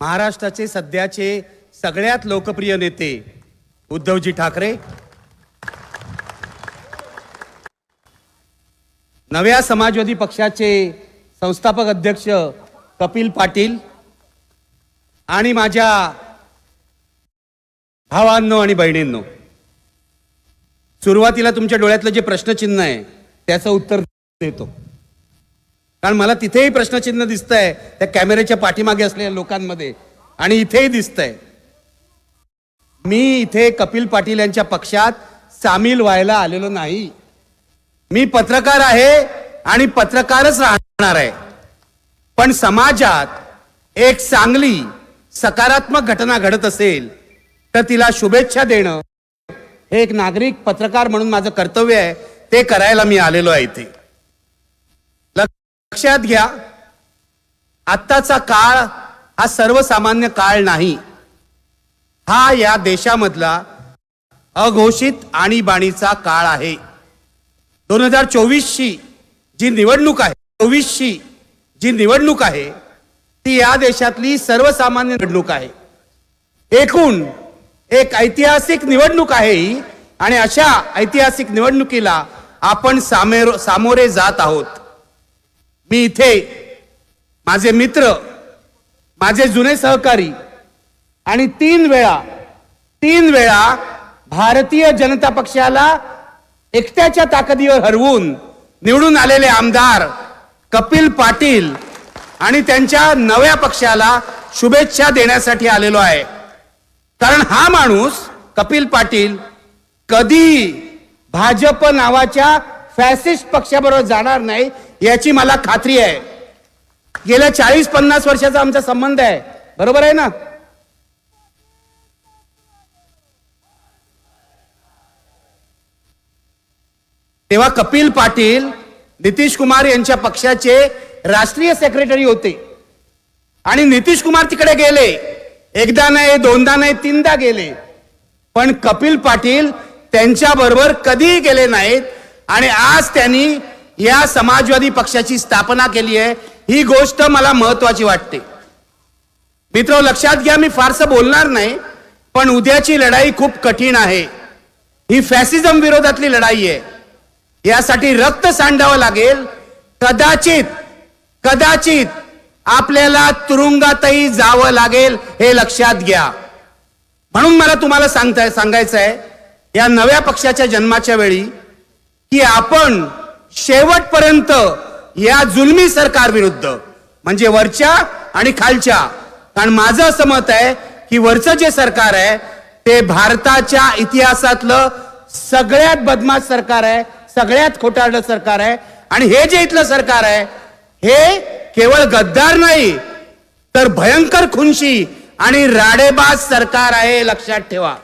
महाराष्ट्राचे सध्याचे सगळ्यात लोकप्रिय नेते उद्धवजी ठाकरे. नव्या समाजवादी पक्षाचे संस्थापक अध्यक्ष कपिल पाटील आणि माझ्या भावांनो आणि बहिणींनो सुरुवातीला तुमच्या डोळ्यातलं जे प्रश्नचिन्ह आहे त्याचं उत्तर देतो. कारण मला तिथेही प्रश्नचिन्ह दिसतंय त्या कॅमेऱ्याच्या पाठीमागे असलेल्या लोकांमध्ये. आणि इथेही दिसतंय. मी इथे कपिल पाटील यांच्या पक्षात सामील व्हायला आलेलो नाही. मी पत्रकार आहे आणि पत्रकारच राहणार आहे. पण समाजात एक चांगली सकारात्मक घटना घडत असेल तर तिला शुभेच्छा देणं हे एक नागरिक पत्रकार म्हणून माझं कर्तव्य आहे ते करायला मी आलेलो आहे इथे. लक्षात घ्या आत्ताचा काळ हा सर्वसामान्य काळ नाही. हा या देशामधला अघोषित आणीबाणीचा काळ आहे. दोन हजार चोवीसची जी निवडणूक आहे चोवीसची जी निवडणूक आहे ती या देशातली सर्वसामान्य निवडणूक आहे. एकूण एक ऐतिहासिक निवडणूक आहे ही आणि अशा ऐतिहासिक निवडणुकीला आपण सामेर सामोरे जात आहोत. मी इथे माझे मित्र माझे जुने सहकारी आणि तीन वेळा तीन वेळा भारतीय जनता पक्षाला एकट्याच्या ताकदीवर हरवून निवडून आलेले आमदार कपिल पाटील आणि त्यांच्या नव्या पक्षाला शुभेच्छा देण्यासाठी आलेलो आहे. कारण हा माणूस कपिल पाटील कधी भाजप नावाच्या फॅसिस्ट पक्षाबरोबर जाणार नाही याची मला खात्री आहे. गेल्या चाळीस पन्नास वर्षाचा आमचा संबंध आहे. बरोबर आहे ना? तेव्हा कपिल पाटील नितीश कुमार यांच्या पक्षाचे राष्ट्रीय सेक्रेटरी होते. आणि नितीश कुमार तिकडे गेले. एकदा नाही दोनदा नाही तीनदा गेले. पण कपिल पाटील त्यांच्या बरोबर कधीही गेले नाहीत. आणि आज त्यांनी या समाजवादी पक्षाची स्थापना केली आहे. ही गोष्ट मला महत्वाची वाटते. मित्र लक्षात घ्या मी फारसं बोलणार नाही पण उद्याची लढाई खूप कठीण आहे. ही फॅसिझम विरोधातली लढाई आहे. यासाठी रक्त सांडावं लागेल. कदाचित कदाचित आपल्याला तुरुंगातही जावं लागेल हे लक्षात घ्या. म्हणून मला तुम्हाला सांगताय सांगायचं आहे या नव्या पक्षाच्या जन्माच्या वेळी की आपण शेवटपर्यंत या जुलमी सरकार विरुद्ध म्हणजे वरच्या आणि खालच्या कारण माझं असं मत आहे की वरचं जे सरकार आहे ते भारताच्या इतिहासातलं सगळ्यात बदमाश सरकार आहे सगळ्यात खोटारडं सरकार आहे आणि हे जे इथलं सरकार आहे हे केवळ गद्दार नाही तर भयंकर खुनशी आणि राडेबाज सरकार आहे लक्षात ठेवा.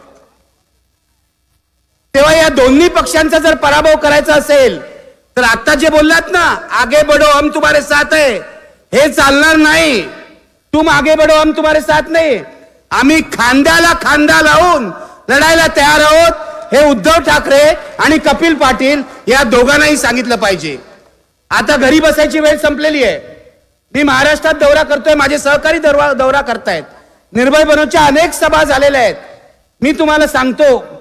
तेव्हा या दोन्ही पक्षांचा जर पराभव करायचा असेल तर आता जे बोललात ना आगे बडो हम तुम्हारे साथ आहे हे चालणार नाही. तुम आगे बडो हम तुम्हारे साथ नाही. आम्ही खांद्याला खांदा लावून लढायला तयार आहोत हे उद्धव ठाकरे आणि कपिल पाटील या दोघांनाही सांगितलं पाहिजे. आता घरी बसायची वेळ संपलेली आहे. मी महाराष्ट्रात दौरा करतोय माझे सहकारी दौरा दौरा करतायत. निर्भय बनवच्या अनेक सभा झालेल्या आहेत. मी तुम्हाला सांगतो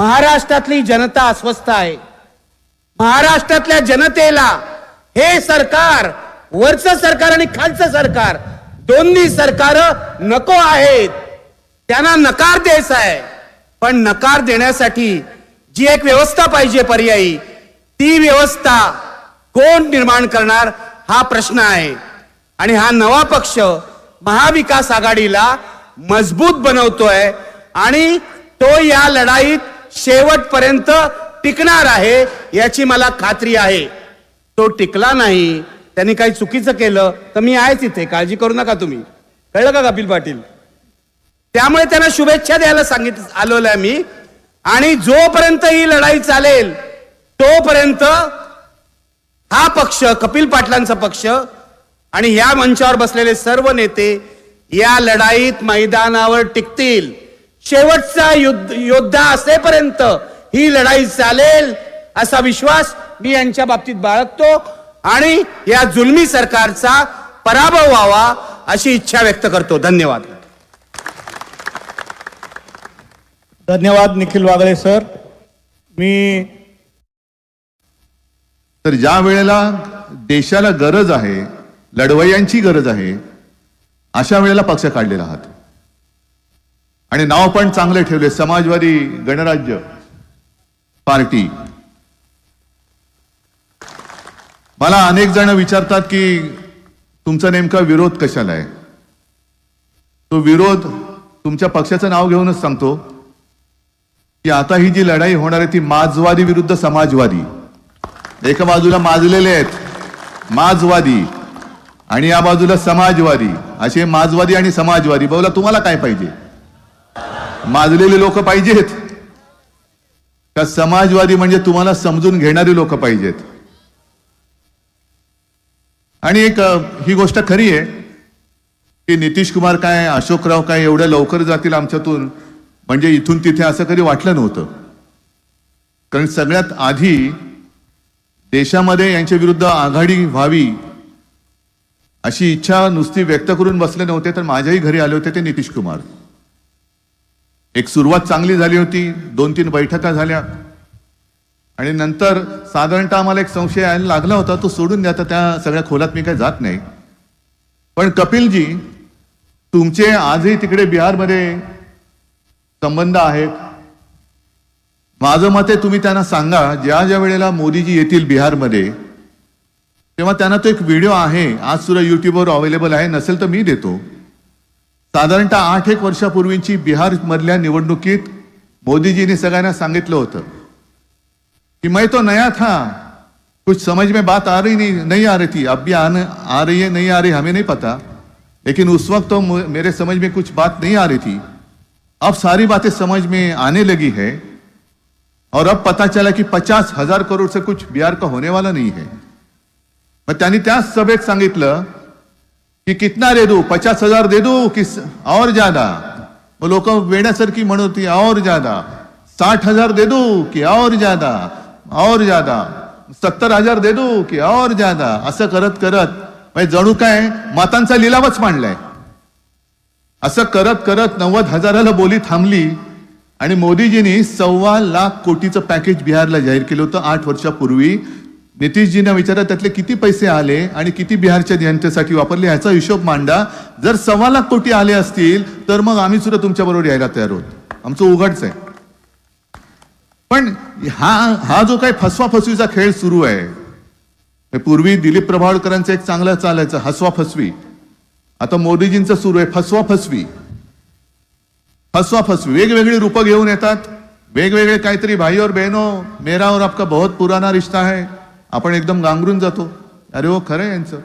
महाराष्ट्रातली जनता अस्वस्थ आहे. महाराष्ट्रातल्या जनतेला हे सरकार वरचं सरकार आणि खालचं सरकार दोन्ही सरकार नको आहेत. त्यांना नकार द्यायचा आहे. पण नकार देण्यासाठी जी एक व्यवस्था पाहिजे पर्यायी ती व्यवस्था कोण निर्माण करणार हा प्रश्न आहे. आणि हा नवा पक्ष महाविकास आघाडीला मजबूत बनवतोय आणि तो या लढाईत शेवटपर्यंत टिकणार आहे याची मला खात्री आहे. तो टिकला नाही त्यांनी काही चुकीचं केलं तर मी आहेच इथे काळजी करू नका तुम्ही. कळलं का कपिल पाटील? त्यामुळे त्यांना शुभेच्छा द्यायला सांगित आलेलो आहे मी आणि जोपर्यंत ही लढाई चालेल तोपर्यंत हा पक्ष कपिल पाटलांचा पक्ष आणि या मंचावर बसलेले सर्व नेते या लढाईत मैदानावर टिकतील. शेवटचा युद्ध योद्धा असेपर्यंत ही लढाई चालेल असा विश्वास मी यांच्या बाबतीत बाळगतो आणि या जुलमी सरकारचा पराभव व्हावा अशी इच्छा व्यक्त करतो. धन्यवाद. धन्यवाद निखिल वागळे सर. मी तर ज्या वेळेला देशाला गरज आहे लढवय्यांची गरज आहे अशा वेळेला पक्ष काढलेला आहात आणि नाव पण चांगले ठेवले समाजवादी गणराज्य पार्टी. मला अनेक जण विचारतात की तुमचा नेमका विरोध कशाला आहे? तो विरोध तुमच्या पक्षाचं नाव घेऊनच सांगतो. की आता ही जी लढाई होणार आहे ती माजवादी विरुद्ध समाजवादी. एका बाजूला माजलेले आहेत माजवादी आणि या बाजूला समाजवादी. असे माजवादी आणि समाजवादी. बोला तुम्हाला काय पाहिजे? माजलेले लोक पाहिजेत. का समाजवादी म्हणजे तुम्हाला समजून घेणारी लोक पाहिजेत. आणि एक ही गोष्ट खरी आहे की नितीश कुमार काय अशोकराव काय एवढ्या लवकर जातील आमच्यातून म्हणजे इथून तिथे असं कधी वाटलं नव्हतं. कारण सगळ्यात आधी देशामध्ये यांच्या विरुद्ध आघाडी व्हावी अशी इच्छा नुसती व्यक्त करून बसले नव्हते तर माझ्याही घरी आले होते ते नितीश कुमार. एक सुरुवात चांगली झाली होती दोन तीन बैठका झाल्या. आणि नंतर साधारणतः आम्हाला एक संशय यायला लागला होता तो सोडून द्या तर त्या सगळ्या खोलात मी काही जात नाही. पण कपिलजी तुमचे आजही तिकडे बिहारमध्ये संबंध आहेत. माझं मत आहे तुम्ही त्यांना सांगा ज्या ज्या वेळेला मोदीजी येतील बिहारमध्ये तेव्हा त्यांना तो एक व्हिडिओ आहे आज सुद्धा युट्यूबवर अवेलेबल आहे नसेल तर मी देतो. साधारणतः आठ एक वर्षापूर्वीची बिहार मधल्या निवडणुकीत मोदीजींनी सगळ्यांना सांगितलं होतं कि मैं तो नया था कुछ समझ में बात आ रही नहीं नहीं आ रही थी। अब भी आने आ रही है नहीं आ रही हमें नहीं पता। लेकिन उस वक्त तो मेरे समझ में कुछ बात नहीं आ रही थी। अब सारी बातें समझ में आने लगी है और अब पता चला कि पचास हजार करोड़ से कुछ बिहार का होने वाला नहीं है। मग त्यांनी त्याच सभेत सांगितलं की कितना दे दू? पचास हजार दे दू किस और ज्यादा? वो लोक वेण्यासारखी म्हणत होती और ज्यादा. साठ हजार दे दू की और ज्यादा? और ज्यादा. सत्तर हजार दे दू की और ज्यादा? असं करत करत म्हणजे जणू काय मातांचा लिलावच मांडलाय. असं करत करत नव्वद हजाराला बोली थांबली आणि मोदीजींनी सव्वा लाख कोटीचं पॅकेज बिहारला जाहीर केलं होतं आठ वर्षापूर्वी. नितीशजींना विचारा त्यातले किती पैसे आले आणि किती बिहारच्या यांच्यासाठी वापरले ह्याचा हिशोब मांडा. जर सव्वा लाख कोटी आले असतील तर मग आम्ही सुद्धा तुमच्याबरोबर यायला तयार आहोत. आमचं उघडच आहे. पण हा हा जो काही फसवा फसवीचा खेळ सुरू आहे हे पूर्वी दिलीप प्रभावळकरांचं एक चांगलं चालायचं हसवा फसवी आता मोदीजींचं सुरू आहे फसवा फसवी फसवा फसवी वेगवेगळी रूपं घेऊन येतात. वेगवेगळे काहीतरी भाई और बहनो मेरा और आपका बहुत पुराना रिश्ता है. आपण एकदम गांगरून जातो. अरे हो खरं यांचं.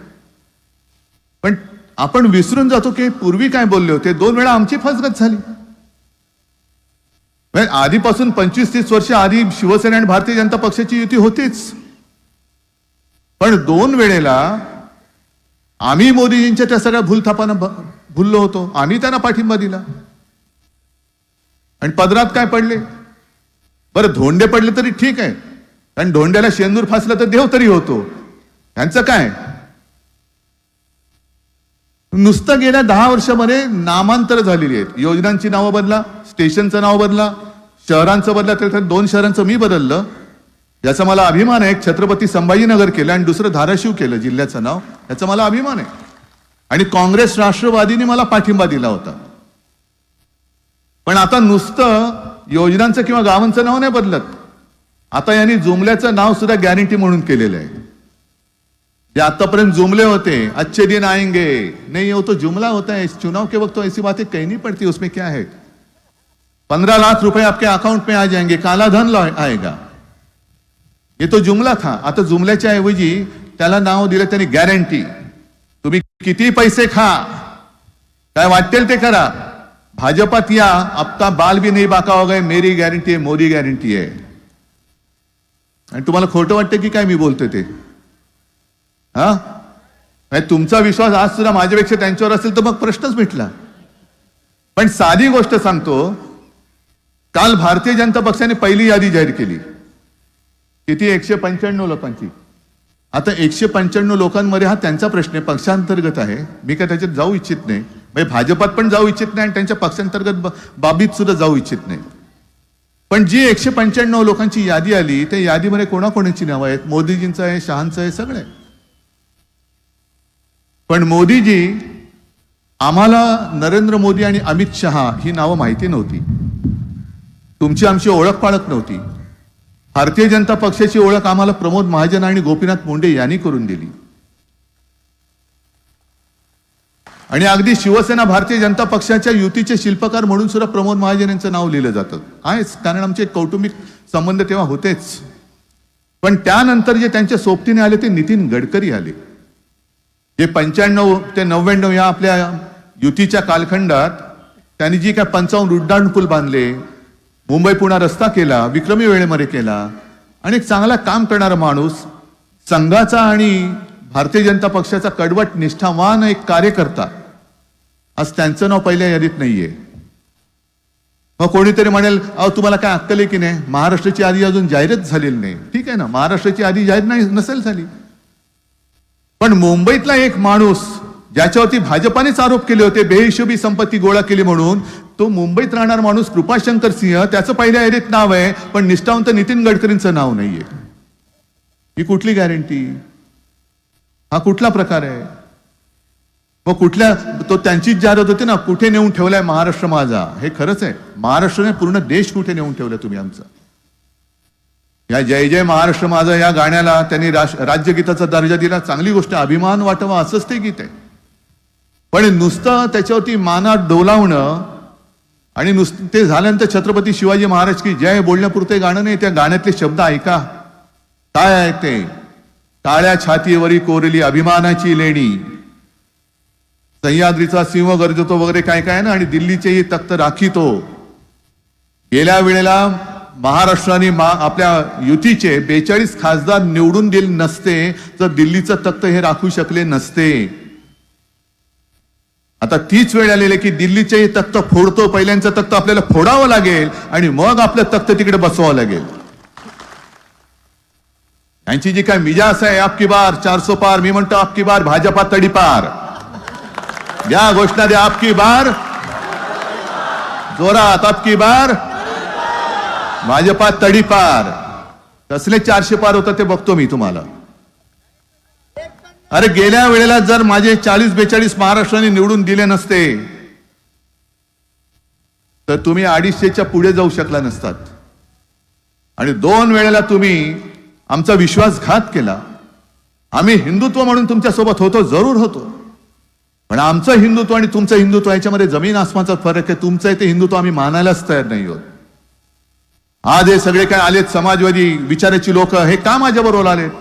पण आपण विसरून जातो की पूर्वी काय बोलले होते? दोन वेळा आमची फसगत झाली. म्हणजे आधीपासून पंचवीस तीस वर्ष आधी शिवसेना आणि भारतीय जनता पक्षाची युती होतीच. पण दोन वेळेला आम्ही मोदीजींच्या त्या सगळ्या भूलथापानं भ- भुललो होतो. आम्ही त्यांना पाठिंबा दिला. आणि पदरात काय पडले? बरं धोंडे पडले तरी ठीक आहे. कारण धोंड्याला शेंदूर फासलं तर देव तरी होतो. त्यांचं काय? नुसतं गेल्या दहा वर्षामध्ये नामांतर झालेली आहेत. योजनांची नावं बदला स्टेशनचं नाव बदला शहरांचं बदला तर दोन शहरांचं मी बदललं. याचा मला अभिमान आहे. एक छत्रपती संभाजीनगर केलं आणि दुसरं धाराशिव केलं जिल्ह्याचं नाव. याचा मला अभिमान आहे. आणि काँग्रेस राष्ट्रवादीने मला पाठिंबा दिला होता. पण आता नुसतं योजनांचं किंवा गावांचं नाव नाही बदलत. आता यांनी जुमल्याचं नाव सुद्धा गॅरंटी म्हणून केलेलं आहे. जे आतापर्यंत जुमले होते अच्छे दिन आएंगे. नहीं वो तो जुमला होता है. चुनाव के वक्त तो ऐसी बातें कहनी पड़ती है उसमें क्या है? पंद्रह लाख रुपए आपके अकाउंट में आ जाएंगे काला धन आएगा। ये तो जुमला था। आता जुमल्याच्या ऐवजी त्याला नाव दिलं त्यांनी गॅरंटी तुम्ही किती पैसे खा? काय वाटेल ते करा. भाजपात या आपका बाल भी नहीं बाका हो गए मेरी गॅरंटी आहे मोदी गॅरंटी आहे आणि तुम्हाला खोटं वाटतं की काय मी बोलतोय ते? हा? नाही, तुमचा विश्वास आज सुद्धा माझ्यापेक्षा त्यांच्यावर असेल तर मग प्रश्नच मिटला. पण साधी गोष्ट सांगतो काल भारतीय जनता पक्षाने पहिली यादी जाहीर केली. किती? एकशे पंच्याण्णव लोकांची. आता एकशे पंच्याण्णव लोकांमध्ये हा त्यांचा प्रश्न आहे पक्षांतर्गत आहे. मी काय त्याच्यात जाऊ इच्छित नाही. म्हणजे भाजपात पण जाऊ इच्छित नाही आणि त्यांच्या पक्षांतर्गत बाबीत सुद्धा जाऊ इच्छित नाही. पण जी एकशे पंच्याण्णव लोकांची यादी आली त्या यादीमध्ये कोणाकोणाची नावं आहेत? मोदीजींचं आहे शहांचं आहे सगळं. आहे पण मोदीजी आम्हाला नरेंद्र मोदी आणि अमित शहा ही नावं माहिती नव्हती. तुमची आमची ओळख पाळत नव्हती. भारतीय जनता पक्षाची ओळख आम्हाला प्रमोद महाजन आणि गोपीनाथ मुंडे यांनी करून दिली. आणि अगदी शिवसेना भारतीय जनता पक्षाच्या युतीचे शिल्पकार म्हणून सुद्धा प्रमोद महाजन यांचं नाव लिहिलं जातं. आहेच. कारण आमचे कौटुंबिक संबंध तेव्हा होतेच. पण त्यानंतर जे त्यांच्या सोबतीने आले ते नितीन गडकरी आले. जे पंच्याण्णव ते नव्याण्णव या आपल्या युतीच्या कालखंडात त्यांनी जी काय पंचावन्न उड्डाण पूल बांधले मुंबई पुणा रस्ता केला विक्रमी वेळेमध्ये केला आणि एक चांगला काम करणारा माणूस संघाचा आणि भारतीय जनता पक्षाचा कडवट निष्ठावान एक कार्यकर्ता आज त्यांचं नाव पहिल्या यादीत नाहीये. मग कोणीतरी म्हणेल अहो तुम्हाला काय अक्कल आहे की नाही? महाराष्ट्राची यादी अजून जाहीरच झालेली नाही. ठीक आहे ना? महाराष्ट्राची यादी जाहीर नाही नसेल झाली. पण मुंबईतला एक माणूस ज्याच्यावरती भाजपानेच आरोप केले होते बेहिशोबी संपत्ती गोळा केली म्हणून तो मुंबईत राहणार माणूस कृपाशंकर सिंह त्याचं पहिल्या यादीत नाव आहे पण निष्ठावंत नितीन गडकरींचं नाव नाहीये. ही कुठली गॅरंटी हा कुठला प्रकार आहे? मग कुठल्या तो त्यांचीच जाहिरात होती ना कुठे नेऊन ठेवलाय महाराष्ट्र माझा? हे खरंच आहे. महाराष्ट्राने पूर्ण देश कुठे नेऊन ठेवलं तुम्ही आमचा? या जय जय महाराष्ट्र माझा या गाण्याला त्यांनी राज्यगीताचा दर्जा दिला. चांगली गोष्ट अभिमान वाटावा असंच ते गीत आहे. पण नुसतं त्याच्यावरती मानात डोलावणं आणि नुसतं ते झाल्यानंतर छत्रपती शिवाजी महाराज की जय बोलण्यापुरते गाणं नाही. त्या गाण्यातले शब्द ऐका. काय आहे ते? टाळ्या छातीवरी कोरली अभिमानाची लेणी. सह्याद्रीचा सिंह गरजतो वगैरे काय काय ना आणि दिल्लीचेही तख्त राखीतो. गेल्या वेळेला महाराष्ट्राने मा आपल्या युतीचे बेचाळीस खासदार निवडून दिले नसते तर दिल्लीचं तख्त हे राखू शकले नसते. आता तीच वेळ आलेली आहे की दिल्लीचेही तख्त फोडतो पहिल्यांचं तख्त आपल्याला फोडावं लागेल आणि मग आपलं तख्त तिकडे बसवावं लागेल. यांची जी काय मिजास आहे आपकी बार चारसो पार मी म्हणतो आपकी बार भाजपा तडीपार या घोषणा द्या आपकी बार. जोरात आपकी बार. भाजपा तडीपार कसले चारशे पार होतं ते बघतो मी तुम्हाला. अरे गेल्या वेळेला जर माझे चाळीस बेचाळीस महाराष्ट्राने निवडून दिले नसते तर तुम्ही अडीचशेच्या पुढे जाऊ शकला नसतात. आणि दोन वेळेला तुम्ही आमचा विश्वासघात केला. आम्ही हिंदुत्व म्हणून तुमच्यासोबत होतो जरूर होतो. पण आमचं हिंदुत्व आणि तुमचं हिंदुत्व याच्यामध्ये जमीन आसमानचा फरक आहे. तुमचं ते हिंदुत्व आम्ही मानायलाच तयार नाही आहोत. आज हे सगळे काय आलेत समाजवादी विचाराची लोक हे का माझ्याबरोबर आले आलेत?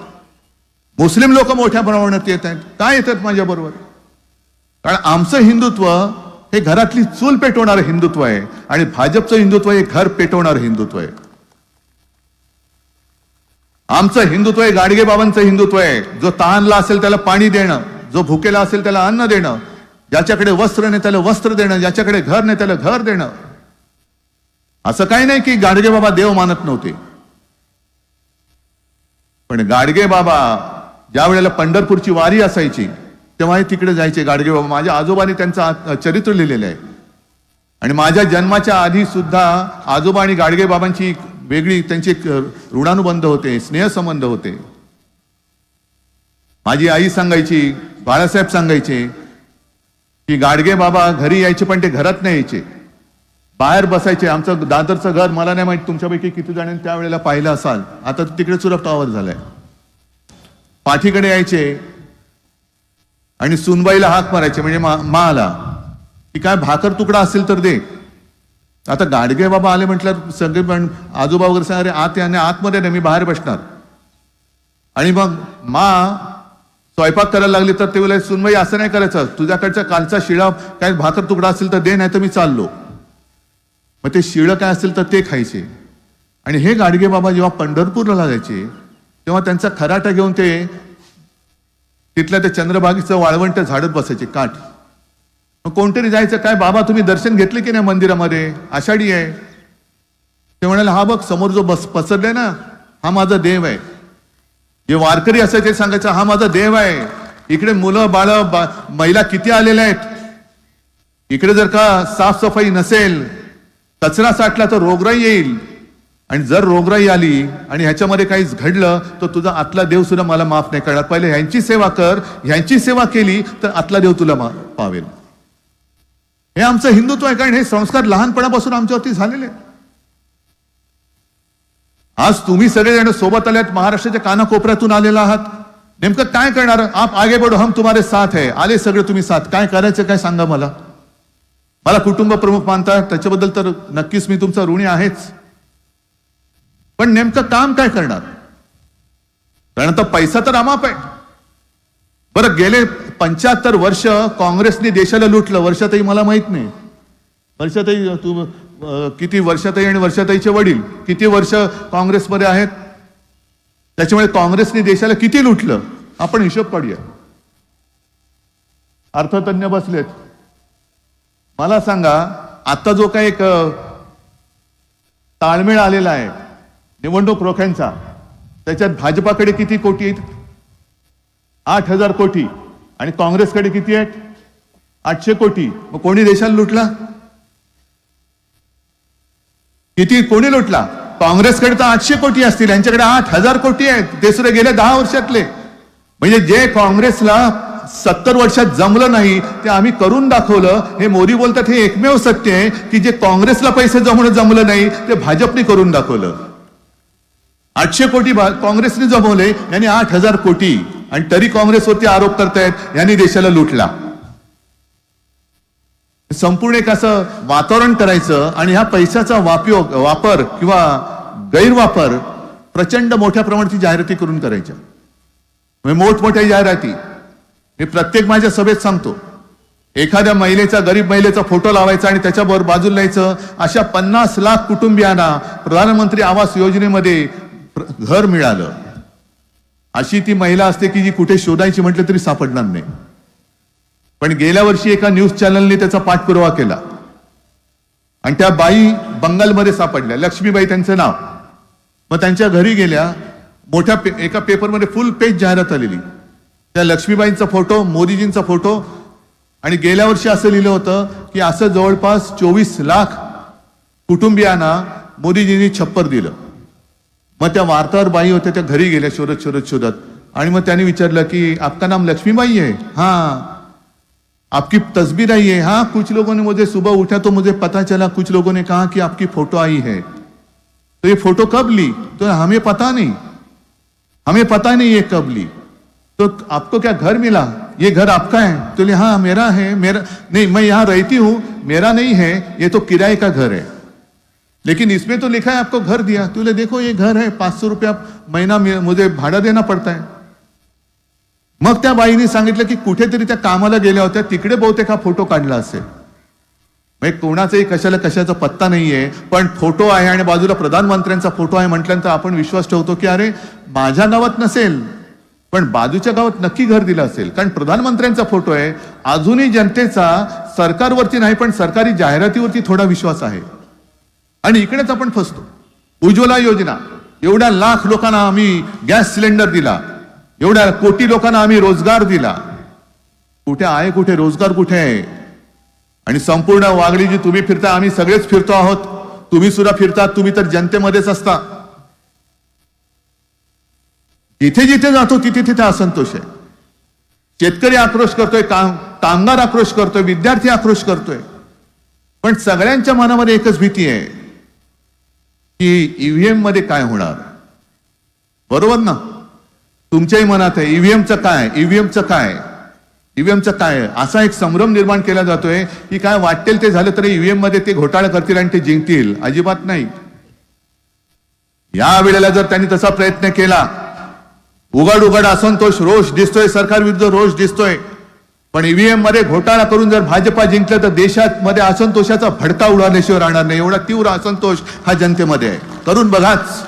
मुस्लिम लोक मोठ्या प्रमाणात येत आहेत. काय येतात माझ्याबरोबर कारण आमचं हिंदुत्व हे घरातली चूल पेटवणारं हिंदुत्व आहे आणि भाजपचं हिंदुत्व हे घर पेटवणारं हिंदुत्व आहे. आमचं हिंदुत्व हे गाडगेबाबांचं हिंदुत्व आहे. जो तहानला असेल त्याला पाणी देणं जो भुकेला असेल त्याला अन्न देणं ज्याच्याकडे वस्त्र नाही त्याला वस्त्र देणं ज्याच्याकडे घर नाही त्याला घर देणं. असं काही नाही की गाडगे बाबा देव मानत नव्हते. पण गाडगे बाबा ज्या वेळेला पंढरपूरची वारी असायची तेव्हाही तिकडे जायचे. गाडगे बाबा माझ्या आजोबांनी त्यांचं चरित्र लिहिलेलं आहे. आणि माझ्या जन्माच्या आधी सुद्धा आजोबा आणि गाडगे बाबांची वेगळी त्यांचे ऋणानुबंध होते स्नेहसंबंध होते. माझी आई सांगायची बाळासाहेब सांगायचे की गाडगे बाबा घरी यायचे पण ते घरात नाही यायचे. बाहेर बसायचे. आमचं दादरचं घर मला नाही माहीत तुमच्यापैकी किती जणांनी त्यावेळेला पाहिलं असाल. आता तिकडे चुरप आवाज झालाय. पाठीकडे यायचे आणि सुनबाईला हाक मारायचे म्हणजे मा मा आला की काय भाकर तुकडा असेल तर दे. आता गाडगे बाबा आले म्हटल्यावर सगळे पण आजोबा वगैरे सांग अरे आत याने आतमध्ये नाही मी बाहेर बसणार. आणि मग मा स्वयंपाक करायला लागली तर ते बोलाय सुनवाई असं नाही करायचं. तुझ्याकडचा कालचा शिळा काय भाकर तुकडा असेल तर दे नाही तर मी चाललो. मग ते शिळं काय असेल तर ते खायचे. आणि हे गाडगे बाबा जेव्हा पंढरपूरला लागायचे तेव्हा त्यांचा खराटा घेऊन ते तिथल्या त्या चंद्रभागीचं वाळवंट झाडत बसायचे काठ. मग कोणतरी जायचं काय बाबा तुम्ही दर्शन घेतले की नाही मंदिरामध्ये? आषाढी आहे. ते म्हणाले हा बघ समोर जो बस पसरले ना हा माझा देव आहे. जे वारकरी असायचे सांगायचं हा माझा देव आहे. इकडे मुलं बाळ महिला किती आलेल्या आहेत? इकडे जर का साफसफाई नसेल कचरा साठला तर रोगराई येईल. आणि जर रोगराई आली आणि ह्याच्यामध्ये काहीच घडलं तर तुझा आतला देव सुद्धा मला माफ नाही करणार. पहिले ह्यांची सेवा कर ह्यांची सेवा केली तर आतला देव तुला मा- पावेल. हे आमचं हिंदुत्व आहे कारण हे संस्कार लहानपणापासून आमच्यावरती झालेले आहेत. आज तुम्ही सगळेजण सोबत आल्यात महाराष्ट्राच्या कानाकोपऱ्यातून आलेला आहात. नेमकं काय करणार? आप आगे बडो हम तुम्हारे साथ है. आले सगळे तुम्ही साथ. काय करायचं काय सांगा मला? मला कुटुंब प्रमुख मानता त्याच्याबद्दल तर नक्कीच मी तुमचा ऋणी आहेच. पण नेमकं काम काय करणार? कारण आता पैसा तर अमाप आहे. बरं गेले पंच्याहत्तर वर्ष काँग्रेसने देशाला लुटलं. वर्षातही मला माहीत नाही. वर्षातही तू किती वर्षाताई आणि वर्षाताईचे वडील किती वर्ष काँग्रेसमध्ये आहेत? त्याच्यामुळे काँग्रेसने देशाला किती लुटलं? आपण हिशोब काढूया. अर्थतज्ञ बसलेत. मला सांगा आता जो काही एक ताळमेळ आलेला आहे निवडणूक रोख्यांचा त्याच्यात भाजपाकडे किती कोटी आहेत? आठ हजार कोटी. आणि काँग्रेसकडे किती आहेत? आठशे कोटी. मग कोणी देशाला लुटला? किती कोणी लुटला? काँग्रेसकडे तर आठशे कोटी असतील यांच्याकडे आठ हजार कोटी आहेत. ते सुद्धा गेल्या दहा वर्षातले. म्हणजे जे काँग्रेसला सत्तर वर्षात जमलं नाही ते आम्ही करून दाखवलं. हे मोदी बोलतात हे एकमेव सत्य आहे की जे काँग्रेसला पैसे जमवणं जमलं नाही ते भाजपने करून दाखवलं. आठशे कोटी काँग्रेसने जमवले यांनी आठ हजार कोटी. आणि तरी काँग्रेसवरती आरोप करतायत यांनी देशाला लुटला. संपूर्ण एक असं वातावरण करायचं आणि ह्या पैशाचा वापयोग वापर किंवा गैरवापर प्रचंड मोठ्या प्रमाणाची जाहिराती करून करायच्या. म्हणजे मोठमोठ्या जाहिराती. मी प्रत्येक माझ्या सभेत सांगतो. एखाद्या महिलेचा गरीब महिलेचा फोटो लावायचा आणि त्याच्याबरोबर बाजूला लिहायचं अशा पन्नास लाख कुटुंबियांना प्रधानमंत्री आवास योजनेमध्ये घर मिळालं. अशी ती महिला असते की जी कुठे शोधायची म्हटलं तरी सापडणार नाही. पण गेल्या वर्षी एका न्यूज चॅनलने त्याचा पाठपुरावा केला. आणि त्या बाई बंगालमध्ये सापडल्या. लक्ष्मीबाई त्यांचं नाव. मग त्यांच्या घरी गेल्या. मोठ्या पे- एका पेपरमध्ये फुल पेज जाहिरात आलेली. त्या लक्ष्मीबाईंचा फोटो मोदीजींचा फोटो आणि गेल्या वर्षी असं लिहिलं होतं की असं जवळपास चोवीस लाख कुटुंबियांना मोदीजींनी छप्पर दिलं. मग त्या वार्ताहर बाई होत्या त्या घरी गेल्या शोधत शोधत शोधत. आणि मग त्यांनी विचारलं की आपका नाम लक्ष्मीबाई आहे? हां. आपकी तस्वीर आई है हाँ कुछ लोगों ने मुझे सुबह उठा तो मुझे पता चला, कुछ लोगों ने कहा कि आपकी फ़ोटो आई है। तो ये फ़ोटो कब ली? तो हमें पता नहीं। हमें पता नहीं ये कब ली। तो आपको क्या घर मिला? ये घर आपका है? तो हाँ मेरा है, मेरा, नहीं, मैं यहाँ रहती हूँ, मेरा नहीं है, ये तो किराए का घर है। लेकिन इसमें तो लिखा है, आपको घर दिया। तो देखो, ये घर है, पाँच सौ रुपया महीना मुझे भाड़ा देना पड़ता है। मग त्या बाईने सांगितलं की कुठेतरी त्या कामाला गेल्या होत्या तिकडे बहुतेक हा फोटो काढला असेल. म्हणजे कोणाचाही कशाला कशाचा पत्ता नाहीये पण फोटो आहे आणि बाजूला प्रधानमंत्र्यांचा फोटो आहे म्हटल्यानंतर आपण विश्वास ठेवतो की अरे माझ्या गावात नसेल पण बाजूच्या गावात नक्की घर दिलं असेल. कारण प्रधानमंत्र्यांचा फोटो आहे अजूनही जनतेचा सरकारवरती नाही पण सरकारी जाहिरातीवरती थोडा विश्वास आहे. आणि इकडेच आपण फसतो. उज्ज्वला योजना. एवढ्या लाख लोकांना आम्ही गॅस सिलेंडर दिला. एवढ्या कोटी लोकांना आम्ही रोजगार दिला. कुठे आहे कुठे रोजगार कुठे आहे? आणि संपूर्ण वागडी जी तुम्ही फिरता आम्ही सगळेच फिरतो आहोत. तुम्ही सुद्धा फिरता तुम्ही तर जनतेमध्येच असता. जिथे जिथे जातो तिथे तिथे असंतोष आहे. शेतकरी आक्रोश करतोय काम कामगार आक्रोश करतोय विद्यार्थी आक्रोश करतोय. पण सगळ्यांच्या मनामध्ये एकच भीती आहे की ईव्हीएममध्ये काय होणार? बरोबर ना? तुमच्याही मनात आहे ईव्हीएमचं काय? ईव्हीएमचं काय? ईव्हीएमचं काय? असा एक संभ्रम निर्माण केला जातोय की काय वाटेल ते झालं तरी ईव्हीएममध्ये ते घोटाळा करतील आणि ते जिंकतील. अजिबात नाही. या वेळेला जर त्यांनी तसा प्रयत्न केला उघड उघड असंतोष रोष दिसतोय सरकार विरुद्ध रोष दिसतोय पण ईव्हीएममध्ये घोटाळा करून जर भाजपा जिंकलं तर देशात मध्ये असंतोषाचा भडका उडाल्याशिवाय राहणार नाही. एवढा तीव्र असंतोष हा जनतेमध्ये आहे. करून बघाच.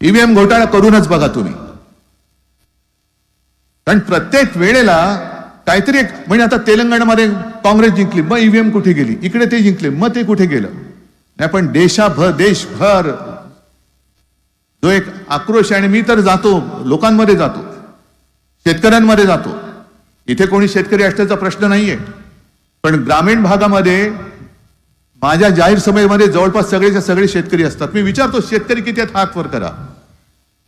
ईव्हीएम घोटाळा करूनच बघा तुम्ही. कारण प्रत्येक वेळेला काहीतरी एक म्हणजे आता तेलंगणामध्ये काँग्रेस जिंकली मग ईव्हीएम कुठे गेली? इकडे ते जिंकले मग ते कुठे गेलं? नाही पण देशाभर देशभर जो एक आक्रोश आणि मी तर जातो लोकांमध्ये जातो शेतकऱ्यांमध्ये जातो. इथे कोणी शेतकरी असल्याचा प्रश्न नाहीये. पण ग्रामीण भागामध्ये माझ्या जाहीर सभेमध्ये जवळपास सगळेच्या सगळे शेतकरी असतात. मी विचारतो शेतकरी किती आहेत? हात वर करा.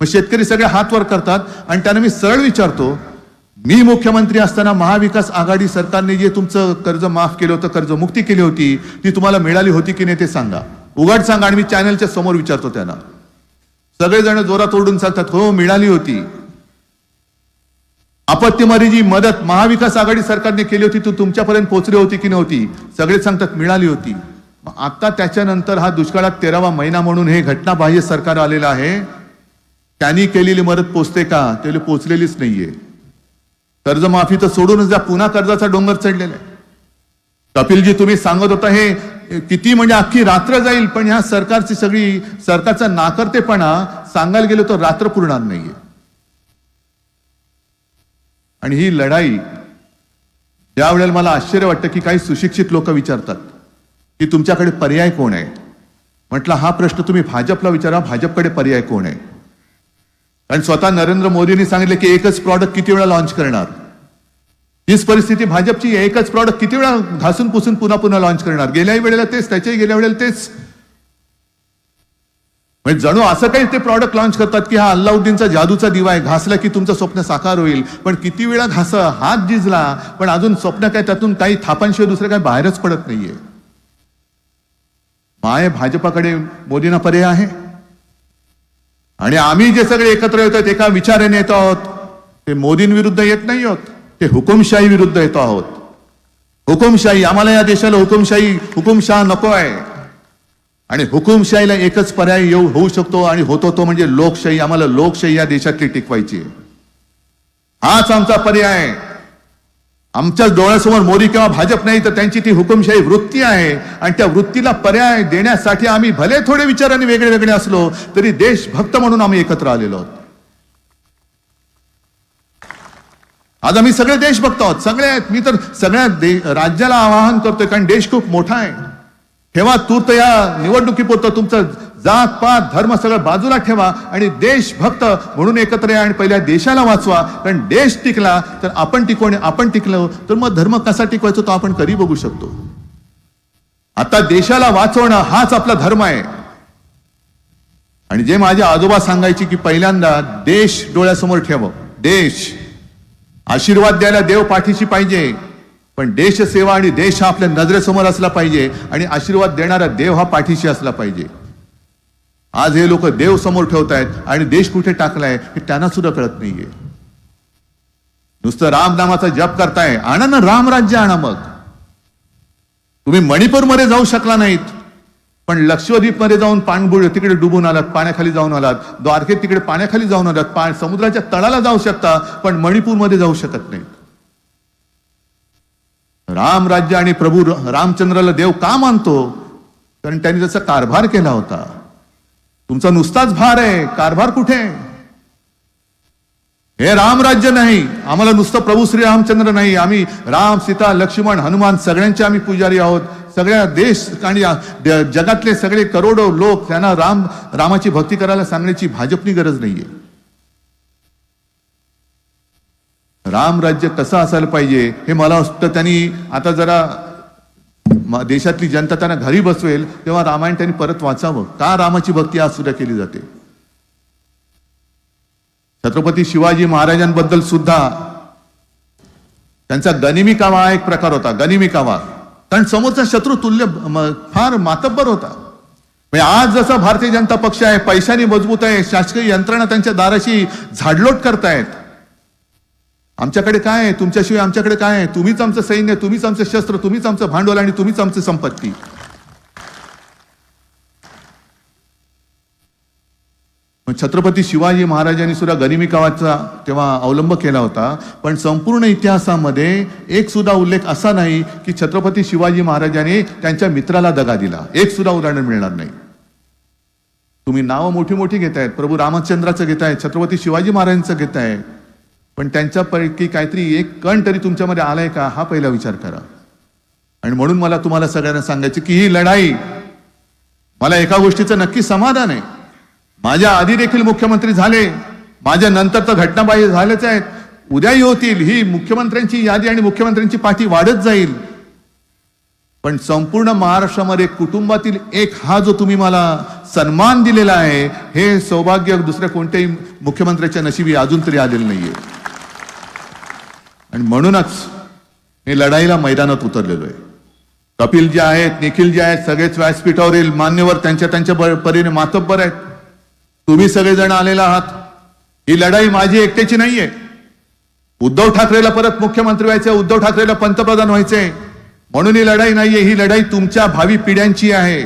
मग शेतकरी सगळे हात वर करतात आणि त्यांना मी सरळ विचारतो मी मुख्यमंत्री असताना महाविकास आघाडी सरकारने जे तुमचं कर्ज माफ केलं होतं कर्जमुक्ती केली होती ती तुम्हाला मिळाली होती की नाही ते सांगा. उघड सांगा आणि मी चॅनलच्या समोर विचारतो त्यांना. सगळेजण जोरात ओरडून सांगतात हो मिळाली होती. आपत्तीमध्ये जी मदत महाविकास आघाडी सरकारने केली होती ती तुमच्यापर्यंत पोहोचली होती की नव्हती? सगळे सांगतात मिळाली होती. आता त्याच्यानंतर हा दुष्काळात तेरावा महिना म्हणून हे घटनाबाह्य सरकार आलेलं आहे. त्यांनी केलेली मदत पोचते का? त्याला पोचलेलीच नाहीये. कर्जमाफी तर सोडूनच द्या. पुन्हा कर्जाचा डोंगर चढलेला आहे. कपिलजी तुम्ही सांगत होता हे किती म्हणजे अख्खी रात्र जाईल पण ह्या सरकारची सगळी सरकारचा नाकर्तेपणा सांगायला गेलो तर रात्र पुरणार नाहीये. आणि ही लढाई ज्या वेळेला मला आश्चर्य वाटतं की काही सुशिक्षित लोक विचारतात की तुमच्याकडे पर्याय कोण आहे? म्हटलं हा प्रश्न तुम्ही भाजपला विचारा भाजपकडे पर्याय कोण आहे? कारण स्वतः नरेंद्र मोदींनी सांगितले की एकच प्रॉडक्ट किती वेळा लॉन्च करणार? हीच परिस्थिती भाजपची एकच प्रॉडक्ट किती वेळा घासून पुसून पुन्हा पुन्हा लॉन्च करणार? गेल्याही वेळेला तेच त्याच्याही गेल्या वेळेला तेच. म्हणजे जणू असं काही ते प्रॉडक्ट लॉन्च करतात की हा अल्लाउद्दीनचा जादूचा दिवा आहे. घासला की तुमचं स्वप्न साकार होईल. पण किती वेळा घास हात जिजला पण अजून स्वप्न काय त्यातून काही थापांशिवाय दुसरं काही बाहेरच पडत नाहीये. माय भाजपाकडे मोदींना पर्याय आहे? आणि आम्ही जे सगळे एकत्र येत एका विचाराने येतो आहोत. ते मोदींविरुद्ध येत नाही आहोत ते हुकुमशाही विरुद्ध येतो आहोत. हुकुमशाही आम्हाला या देशाला हुकुमशाही हुकुमशाह नको आहे. आणि हुकुमशाहीला एकच पर्याय येऊ होऊ शकतो आणि होतो तो म्हणजे लोकशाही. आम्हाला लोकशाही या देशातली टिकवायची आहे. हाच आमचा पर्याय आहे. आमच्या डोळ्यासमोर मोरी किंवा भाजप नाही तर त्यांची ती हुकुमशाही वृत्ती आहे. आणि त्या वृत्तीला पर्याय देण्यासाठी आम्ही भले थोडे विचाराने वेगळे वेगळे असलो तरी देशभक्त म्हणून आम्ही एकत्र आलेलो आहोत. आज आम्ही सगळे देशभक्त आहोत. सगळे आहेत. मी तर सगळ्या दे- राज्याला आवाहन करतोय कारण देश खूप मोठा आहे. ठेवा तूर्त या निवडणुकीपुरतं तुमचं जात पात धर्म सगळं बाजूला ठेवा आणि देशभक्त म्हणून एकत्र या आणि पहिल्या देशाला वाचवा. कारण देश टिकला तर आपण टिकू आणि आपण टिकलो. तर मग धर्म कसा टिकवायचो तो आपण कधी बघू शकतो. आता देशाला वाचवणं हाच आपला धर्म आहे. आणि जे माझे आजोबा सांगायचे की पहिल्यांदा देश डोळ्यासमोर ठेव. देश. आशीर्वाद द्यायला देव पाठीशी पाहिजे. पण देशसेवा आणि देश हा आपल्या नजरेसमोर असला पाहिजे. आणि आशीर्वाद देणारा देव हा पाठीशी असला पाहिजे. आज हे लोक देव समोर ठेवत आहेत आणि देश कुठे टाकलाय हे त्यांना सुद्धा कळत नाहीये. नुसतं राम नामाचा जप करताय आणा ना राम राज्य आणा मग. तुम्ही मणिपूरमध्ये जाऊ शकला नाहीत पण लक्षद्वीपमध्ये जाऊन पाणबुड तिकडे डुबून आलात पाण्याखाली जाऊन आलात द्वारकेत तिकडे पाण्याखाली जाऊन आलात पा- समुद्राच्या तळाला जाऊ शकता पण मणिपूरमध्ये जाऊ शकत नाहीत. राम राज्य आणि प्रभू रामचंद्राला देव का मानतो? कारण त्यांनी त्याचा कारभार केला होता. तुमचा नुसताच भार आहे. कारभार कुठे? आहे? हे राम राज्य नाही. आम्हाला नुसतं प्रभू श्री रामचंद्र नाही. आम्ही राम सीता लक्ष्मण हनुमान सगळ्यांचे आम्ही पुजारी आहोत. सगळ्या देश आणि जगातले सगळे करोडो लोक त्यांना राम रामाची भक्ती करायला सांगण्याची भाजपनी गरज नाहीये. राम राज्य कसं असायला पाहिजे हे मला वाटतं त्यांनी आता जरा देशातली जनता त्यांना घरी बसवेल तेव्हा रामायण त्यांनी परत वाचावं. का रामाची भक्ती आज सुद्धा केली जाते? छत्रपती शिवाजी महाराजांबद्दल सुद्धा त्यांचा गनिमी कावा हा एक प्रकार होता गनिमी कावा. कारण समोरचा शत्रू तुल्य फार मातब्बर होता. म्हणजे आज जसा भारतीय जनता पक्ष आहे पैशाने मजबूत आहे शासकीय यंत्रणा त्यांच्या दाराशी झाडलोट करतायत. आमच्याकडे काय आहे? तुमच्याशिवाय आमच्याकडे काय आहे? तुम्हीच आमचं सैन्य तुम्हीच आमचं शस्त्र तुम्हीच आमचं भांडवल आणि तुम्हीच आमची संपत्ती. छत्रपती शिवाजी महाराजांनी सुद्धा गनिमी कावाचा तेव्हा अवलंब केला होता. पण संपूर्ण इतिहासामध्ये एक सुद्धा उल्लेख असा नाही की छत्रपती शिवाजी महाराजांनी त्यांच्या मित्राला दगा दिला. एक सुद्धा उदाहरण मिळणार नाही. तुम्ही नावं मोठी मोठी घेतायत. प्रभू रामचंद्राचं घेताय छत्रपती शिवाजी महाराजांचं घेताय पण त्यांच्यापैकी काहीतरी एक कण तरी तुमच्यामध्ये आलाय का? हा पहिला विचार करा. आणि म्हणून मला तुम्हाला सगळ्यांना सांगायचं की ही लढाई मला एका गोष्टीचं नक्की समाधान आहे. माझ्या आधी देखील मुख्यमंत्री झाले माझ्या नंतर तर घटनाबाह्य झालेच आहेत. उद्याही होतील ही मुख्यमंत्र्यांची यादी आणि मुख्यमंत्र्यांची पाठी वाढत जाईल. पण संपूर्ण महाराष्ट्रामध्ये कुटुंबातील एक हा जो तुम्ही मला सन्मान दिलेला आहे हे सौभाग्य दुसऱ्या कोणत्याही मुख्यमंत्र्याच्या नशिबी अजून तरी आलेलं नाहीये. आणि म्हणूनच मी लढाईला मैदानात उतरलेलो आहे. कपिल जे आहेत निखिल जे आहेत सगळेच व्यासपीठावरील मान्यवर त्यांच्या त्यांच्या परीने मातब्बर आहेत. तुम्ही सगळेजण आलेला आहात. ही लढाई माझी एकट्याची नाहीये. उद्धव ठाकरेला परत मुख्यमंत्री व्हायचे उद्धव ठाकरेला पंतप्रधान व्हायचे म्हणून ही लढाई नाहीये ही लढाई तुमच्या भावी पिढ्यांची आहे.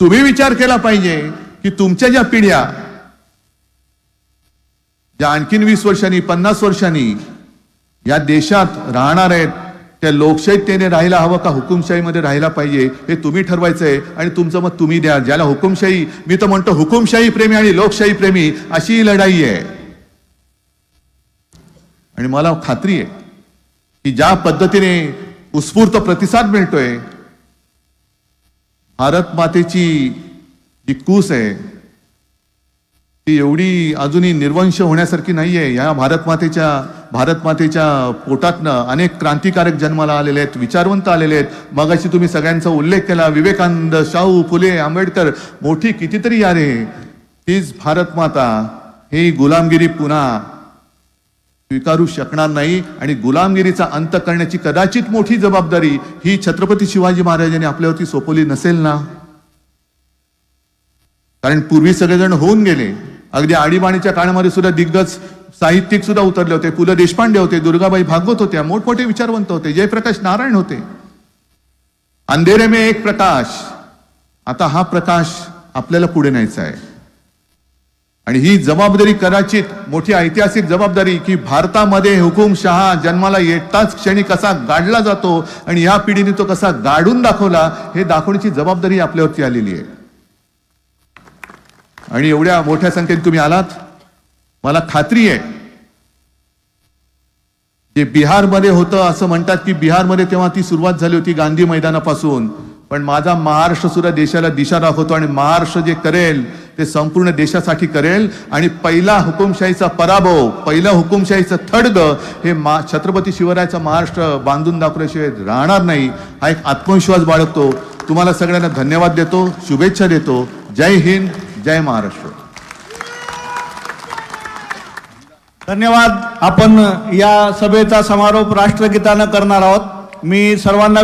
तुम्ही विचार केला पाहिजे की तुमच्या ज्या पिढ्या ज्या आणखीन वीस वर्षांनी पन्नास वर्षांनी या देशात राहणार आहेत त्या लोकशाहीतेने राहायला हवं का हुकुमशाहीमध्ये राहायला पाहिजे हे तुम्ही ठरवायचंय आणि तुमचं मत तुम्ही द्या. ज्याला हुकुमशाही मी तर म्हणतो हुकुमशाही प्रेमी आणि लोकशाही प्रेमी अशी लढाई आहे. आणि मला खात्री आहे की ज्या पद्धतीने उत्स्फूर्त प्रतिसाद मिळतोय भारत मातेची जी कूस आहे ती एवढी अजूनही निर्वंश होण्यासारखी नाहीये. या भारतमातेच्या भारतमातेच्या पोटातनं अनेक क्रांतिकारक जन्माला आलेले आहेत विचारवंत आलेले आहेत. मगाशी तुम्ही सगळ्यांचा उल्लेख केला विवेकानंद शाहू फुले आंबेडकर मोठी कितीतरी यारे. हीच भारतमाता ही गुलामगिरी पुन्हा स्वीकारू शकणार नाही आणि गुलामगिरीचा अंत करण्याची कदाचित मोठी जबाबदारी ही छत्रपती शिवाजी महाराजांनी आपल्यावरती सोपवली नसेल ना? कारण पूर्वी सगळेजण होऊन गेले. अगदी आणीबाणीच्या काळामध्ये सुद्धा दिग्गज साहित्यिक सुद्धा उतरले होते. पु ल देशपांडे होते दुर्गाबाई भागवत होत्या मोठमोठे विचारवंत होते जयप्रकाश नारायण होते. अंधेरे में एक प्रकाश. आता हा प्रकाश आपल्याला पुढे न्यायचा आहे. आणि ही जबाबदारी कदाचित मोठी ऐतिहासिक जबाबदारी की भारतामध्ये हुकुमशहा जन्माला येताच क्षणी कसा गाडला जातो आणि या पिढीने तो कसा गाडून दाखवला हे दाखवण्याची जबाबदारी आपल्यावरती आलेली आहे. आणि एवढ्या मोठ्या संख्येने तुम्ही आलात मला खात्री आहे जे बिहारमध्ये होतं असं म्हणतात की बिहारमध्ये तेव्हा ती सुरुवात झाली होती गांधी मैदानापासून. पण माझा महाराष्ट्र सुद्धा देशाला दिशा दाखवतो आणि महाराष्ट्र जे करेल ते संपूर्ण देशासाठी करेल. आणि पहिला हुकुमशाहीचा पराभव पहिला हुकुमशाहीचं थडग हे मा छत्रपती शिवरायाचा महाराष्ट्र बांधून दाखवल्याशिवाय राहणार नाही. हा एक आत्मविश्वास बाळगतो. तुम्हाला सगळ्यांना धन्यवाद देतो शुभेच्छा देतो. जय हिंद. जय महाराष्ट्र. धन्यवाद. आपण या सभेचा समारोप राष्ट्रगीतानं करणार आहोत. मी सर्वांना